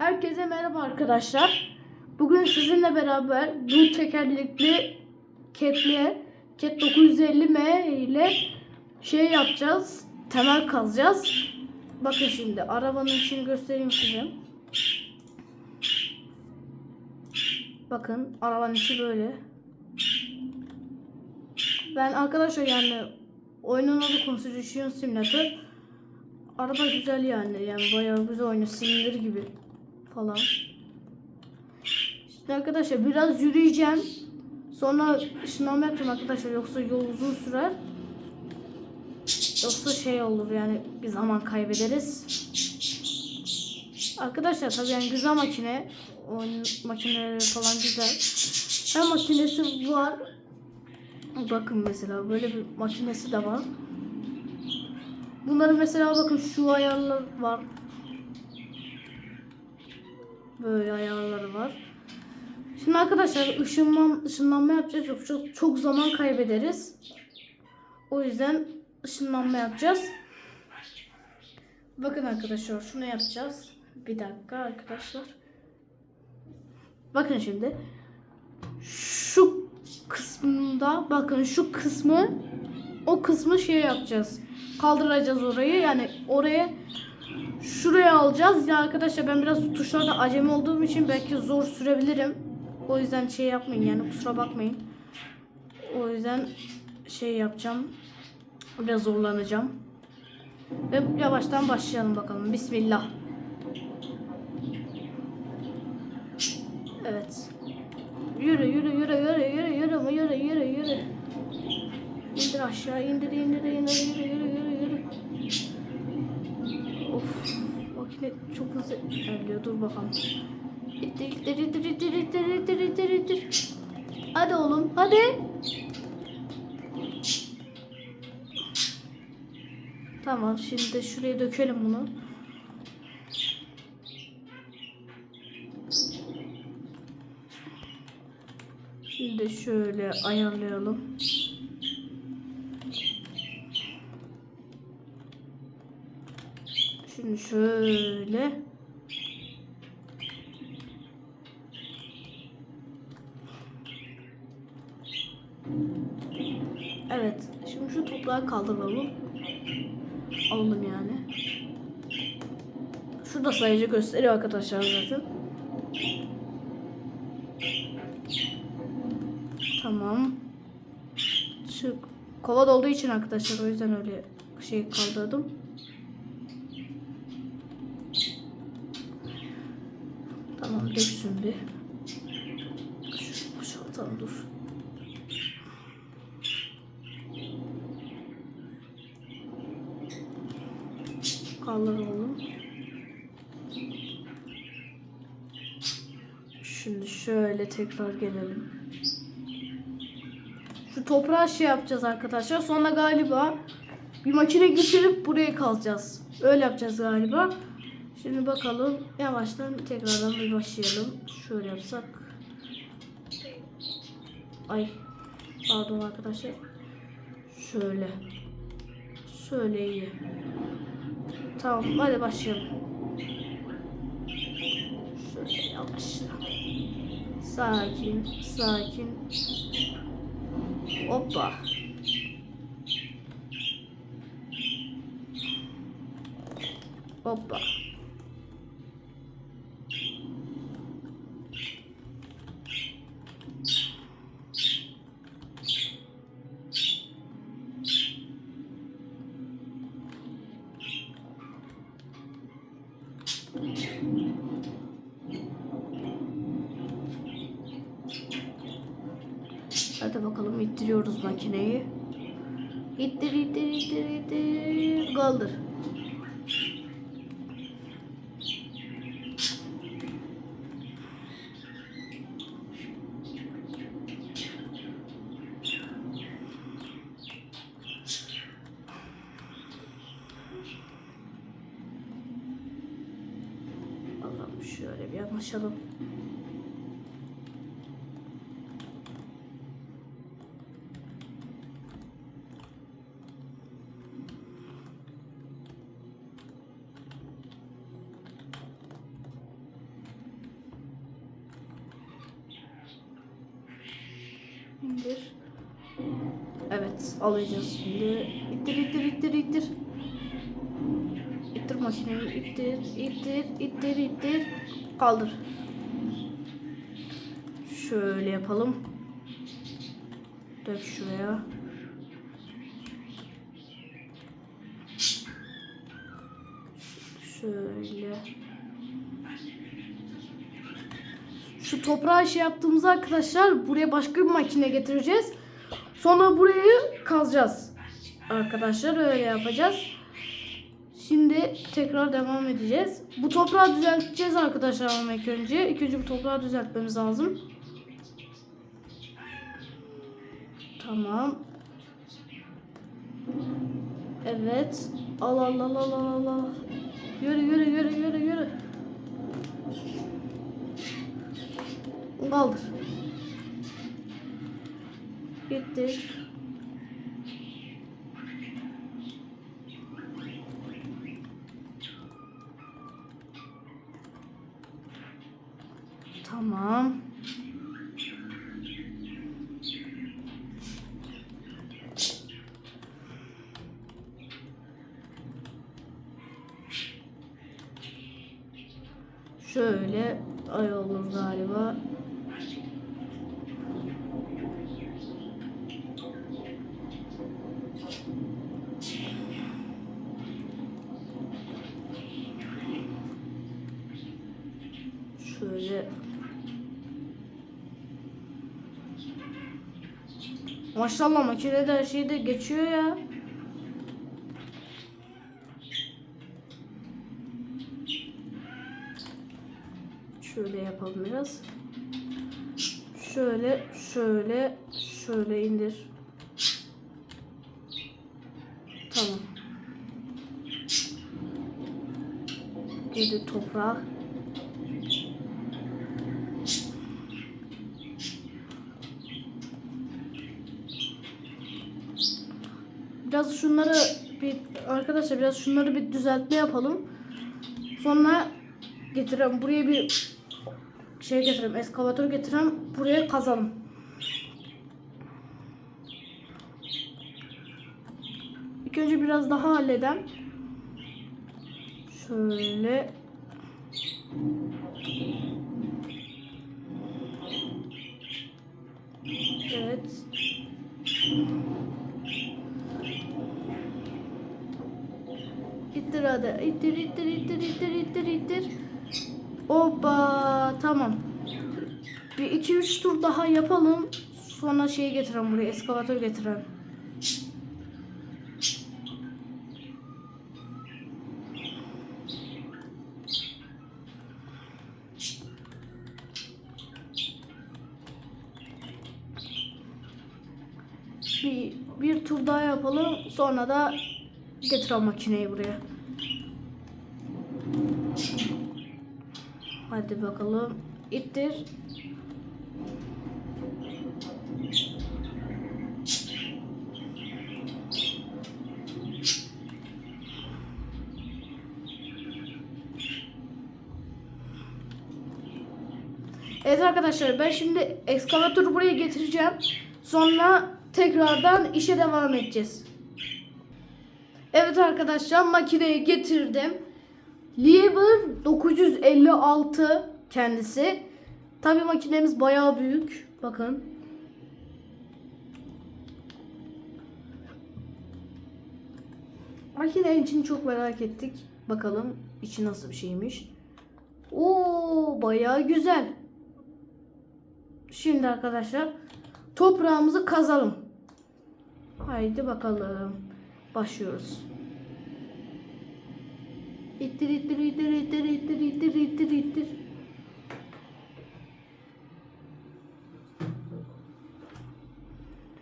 Herkese merhaba arkadaşlar. Bugün sizinle beraber bu tekerlekli Cat'li Cat 950M ile şey yapacağız. Temel kazacağız. Bakın şimdi arabanın içini göstereyim size. Bakın arabanın içi böyle. Ben arkadaşlar yani oyunun adı Constitution Simulator. Araba güzel yani. Yani bayağı güzel oynuyor. Silindir gibi falan. Şimdi arkadaşlar biraz yürüyeceğim. Sonra ışınlanma yapacağım arkadaşlar. Yoksa yol uzun sürer. Yoksa şey olur yani bir zaman kaybederiz. Arkadaşlar tabii yani güzel makine. Oyun makineleri falan güzel. Hem makinesi var. Bakın mesela böyle bir makinesi de var. Bunların mesela bakın şu ayarlar var. Böyle ayarları var. Şimdi arkadaşlar ışınlan, ışınlanma yapacağız. Çok, çok, çok zaman kaybederiz. O yüzden ışınlanma yapacağız. Bakın arkadaşlar şunu yapacağız. Bir dakika arkadaşlar. Bakın şimdi. Şu kısmında bakın şu kısmı o kısmı şey yapacağız. Kaldıracağız orayı. Yani oraya şuraya alacağız. Ya arkadaşlar ben biraz tuşlarda acemi olduğum için belki zor sürebilirim. O yüzden şey yapmayın yani kusura bakmayın. O yüzden şey yapacağım. Biraz zorlanacağım. Ve yavaştan başlayalım bakalım. Bismillah. Evet. Yürü yürü yürü yürü yürü yürü yürü yürü yürü. İndir aşağı indir indir indir yürü yürü. Of makine çok hızlı ilerliyor dur bakalım. İttir ittir ittir ittir ittir ittir ittir. Hadi oğlum hadi. Tamam şimdi de şuraya dökelim bunu. Şimdi şöyle ayarlayalım. Şöyle. Evet. Şimdi şu toprağı kaldıralım. Alalım yani. Şurada sayıcı gösteriyor arkadaşlar zaten. Tamam. Şu kova dolduğu için arkadaşlar o yüzden öyle şey kaldırdım. Tamam döksün bir. Şu boşaltalım dur. Kaldır oğlum. Şimdi şöyle tekrar gelelim. Şu toprağı şey yapacağız arkadaşlar. Sonra galiba bir makine getirip buraya kazacağız. Öyle yapacağız galiba. Şimdi bakalım. Yavaştan tekrardan bir başlayalım. Şöyle yapsak. Ay. Pardon arkadaşlar. Şöyle. Şöyle iyi. Tamam hadi başlayalım. Şöyle yavaşla. Sakin, sakin. Hoppa. Hoppa. Hadi bakalım ittiriyoruz makineyi. İttir ittir ittir ittir. Kaldır. Allah'ım şöyle bir yanaşalım. İndir. Evet alacağız şimdi. İttir ittir ittir ittir. İttir makineyi ittir ittir ittir ittir. Kaldır. Şöyle yapalım. Dök şuraya. Şöyle. Şu toprağı şey yaptığımız arkadaşlar buraya başka bir makine getireceğiz. Sonra burayı kazacağız. Arkadaşlar öyle yapacağız. Şimdi tekrar devam edeceğiz. Bu toprağı düzelteceğiz arkadaşlar ama ilk önce. İlk önce bu toprağı düzeltmemiz lazım. Tamam. Evet. Al al al al al al. Yürü yürü yürü yürü yürü. Kaldır. Gitti. Tamam. Şöyle ay olur galiba. Şöyle Maşallah makinede her şey de geçiyor ya. Şöyle yapalım biraz. Şöyle, şöyle, şöyle indir. Tamam. Geri toprağa. Biraz şunları bir arkadaşlar biraz şunları bir düzeltme yapalım. Sonra getirem buraya bir şey getirem eskavatör getirem buraya kazalım. İlk önce biraz daha halledem. Şöyle Evet. İttir hadi. İttir ittir ittir ittir ittir ittir. Hoppa tamam. Bir iki üç tur daha yapalım. Sonra şeyi getirelim buraya. Eskavatör getirelim. Bir, bir tur daha yapalım. Sonra da getirelim makineyi buraya. Hadi bakalım. İttir. Evet arkadaşlar ben şimdi ekskavatörü buraya getireceğim. Sonra tekrardan işe devam edeceğiz. Evet arkadaşlar makineyi getirdim. Lieber 956 kendisi. Tabi makinemiz bayağı büyük. Bakın. Makine için çok merak ettik. Bakalım içi nasıl bir şeymiş. Oo bayağı güzel. Şimdi arkadaşlar toprağımızı kazalım. Haydi bakalım. Başlıyoruz. İttir ittir ittir ittir ittir ittir ittir ittir.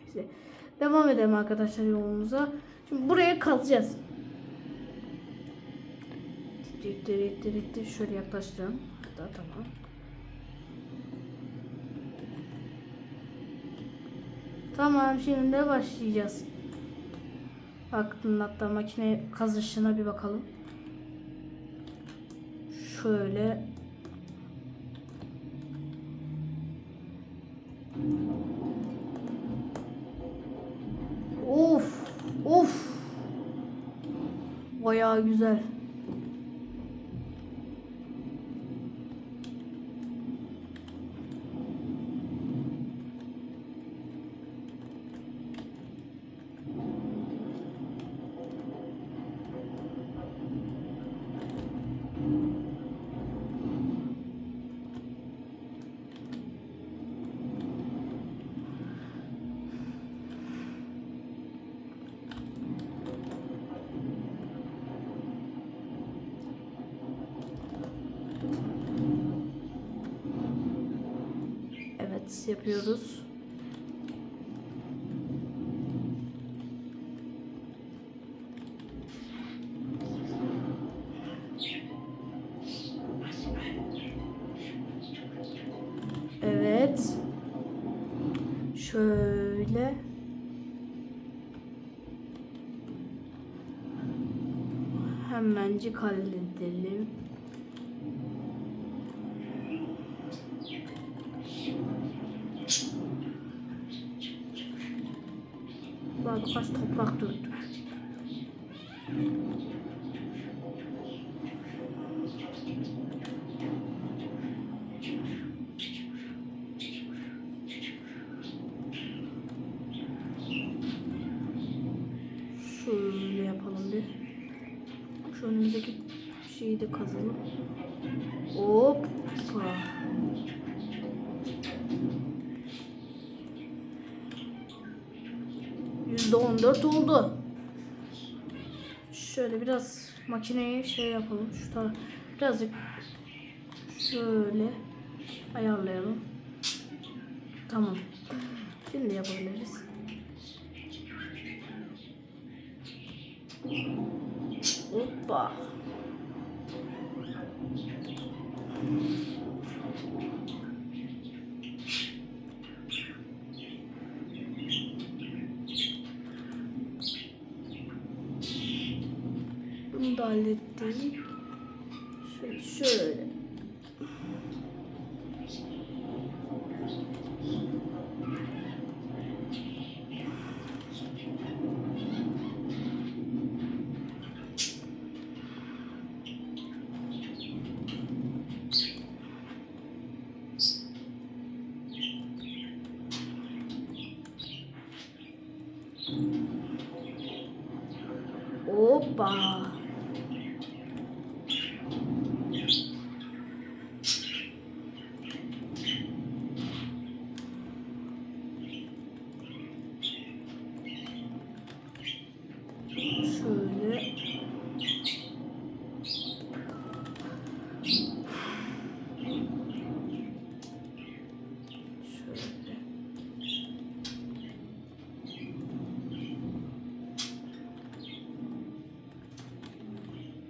Neyse. Devam edelim arkadaşlar yolumuza. Şimdi buraya kazacağız. İttir ittir ittir ittir. Şöyle yaklaştıralım. Hatta tamam. Tamam şimdi de başlayacağız. Baktım hatta makine kazışına bir bakalım şöyle Of of Bayağı güzel. Yapıyoruz. Evet. Şöyle. Hemencik halledelim. Bak kaç toprak döktük. Şöyle yapalım bir. Şu önümüzdeki şeyi de kazalım. Hoppa. Yüzde on dört oldu. Şöyle biraz makineyi şey yapalım. Şu birazcık şöyle ayarlayalım. Tamam. Şimdi yapabiliriz. Hoppa. Bunu da hallettim. Şöyle, şöyle. Hoppa.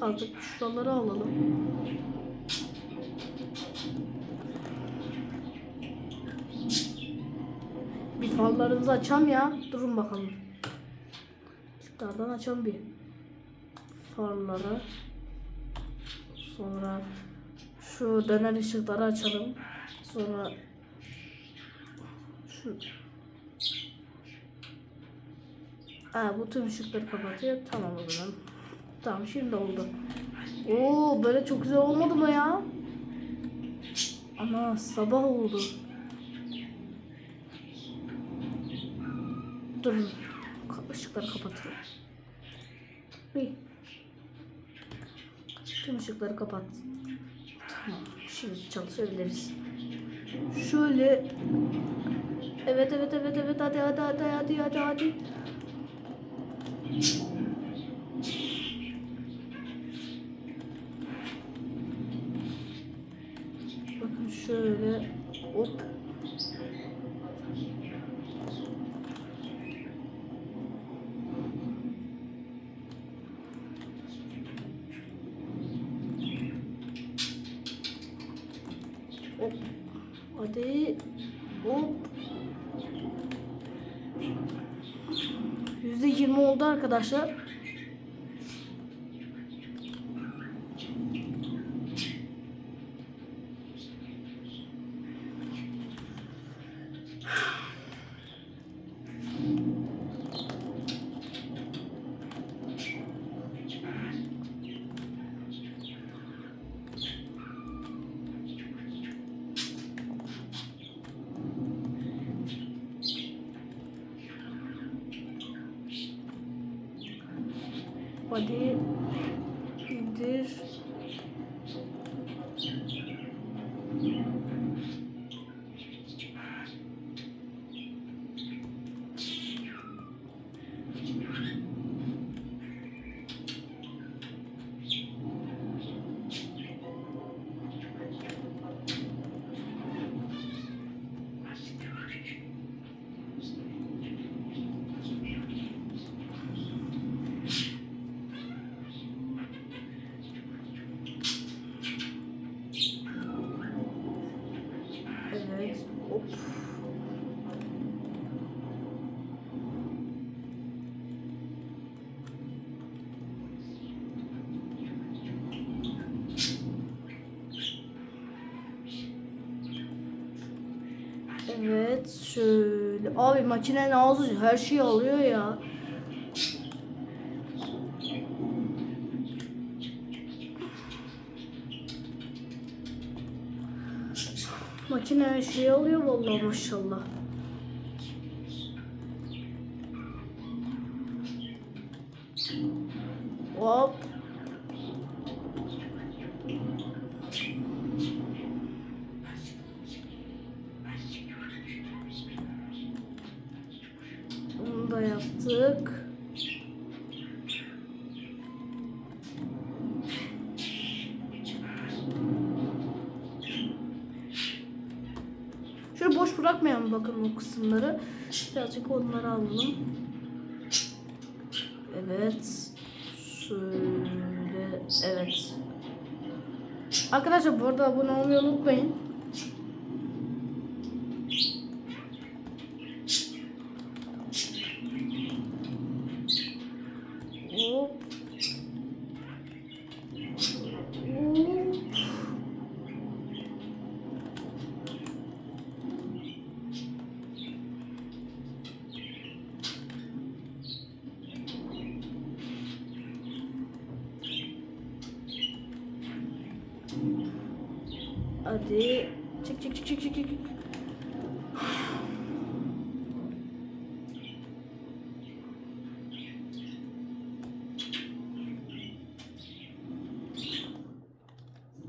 kazdık. Şuraları alalım. Bir fallarımızı açam ya. Durun bakalım. Şıklardan açalım bir. Farları. Sonra şu döner ışıkları açalım. Sonra şu Aa, bu tüm ışıkları kapatıyor. Tamam o zaman. Tamam şimdi oldu. Oo böyle çok güzel olmadı mı ya? Ama sabah oldu. Durun. Işıkları kapatalım. Bir. Tüm ışıkları kapat. Tamam. Şimdi çalışabiliriz. Şöyle. Evet evet evet evet hadi hadi hadi hadi hadi hadi. Bakın şöyle hop. Hop. Hadi. Hop. Yüzde yirmi oldu arkadaşlar. Hadi. İndir. Evet. Hop. Evet şöyle. Abi makinenin ağzı her şeyi alıyor ya. Makine her şeyi alıyor vallahi maşallah. Şöyle boş bırakmayalım bakın o kısımları. Birazcık onları alalım. Evet. Şöyle. Evet. Arkadaşlar bu arada abone olmayı unutmayın. Hop. Hop. Hadi. Çık çık çık çık çık çık.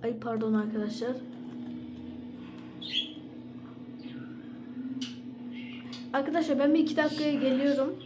Ay pardon arkadaşlar. Arkadaşlar ben bir iki dakikaya geliyorum.